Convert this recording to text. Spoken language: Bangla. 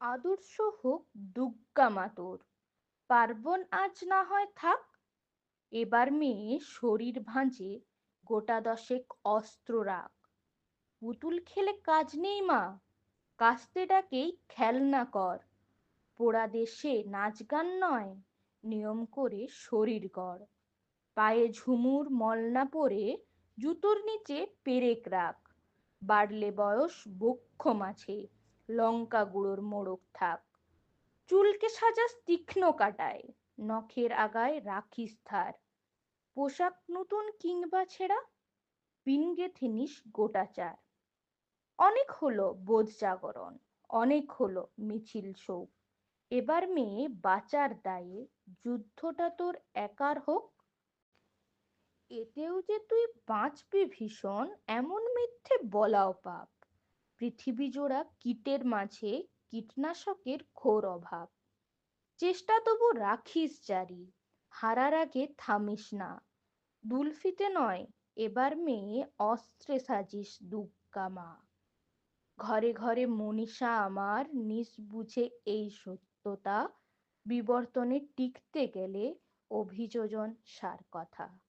আদর্শ হোক দুগ্গা মাতোর পার্বণ আজ না হয় থাক, এবার মেয়ে শরীর ভাঁজে গোটা দশেক অস্ত্র রাখ। পুতুল খেলে কাজ নেই মা, কাস্তে ডাকেই খেলনা কর। পোড়া দেশে নাচ গান নয়, নিয়ম করে শরীর গড়। পায়ে ঝুমুর মলনা পরে জুতোর নিচে পেরেক রাখ। বাড়লে বয়স বক্ষ মাছে লঙ্কা গুঁড়োর মোড়ক থাক। চুলকে সাজাস তীক্ষ্ণ কাটায়, নখের আগায় রাখিস ধার। পোশাক নতুন কিংবা ছেঁড়া পিন গেথে নিস গোটাচার অনেক হলো বোধ জাগরণ, অনেক হলো মিছিল শোক। এবার মেয়ে বাঁচার দায়ে যুদ্ধটা তোর একার হোক। এতেও যে তুই বাঁচবি ভীষণ, এমন মিথ্যে বলাও পাপ। পৃথিবী জোড়া কীটের মাঝে কীটনাশকের ঘোর অভাব। চেষ্টা তবু রাখিস জারি, হারার আগে থামিস না। দুলফিতে নয়, এবার মেয়ে অস্ত্রে সাজিস দুগ্গা মা। ঘরে ঘরে মনীষা আমার নিজ বুঝে এই সত্যতা, বিবর্তনে টিকতে গেলে অভিযোজন সার কথা।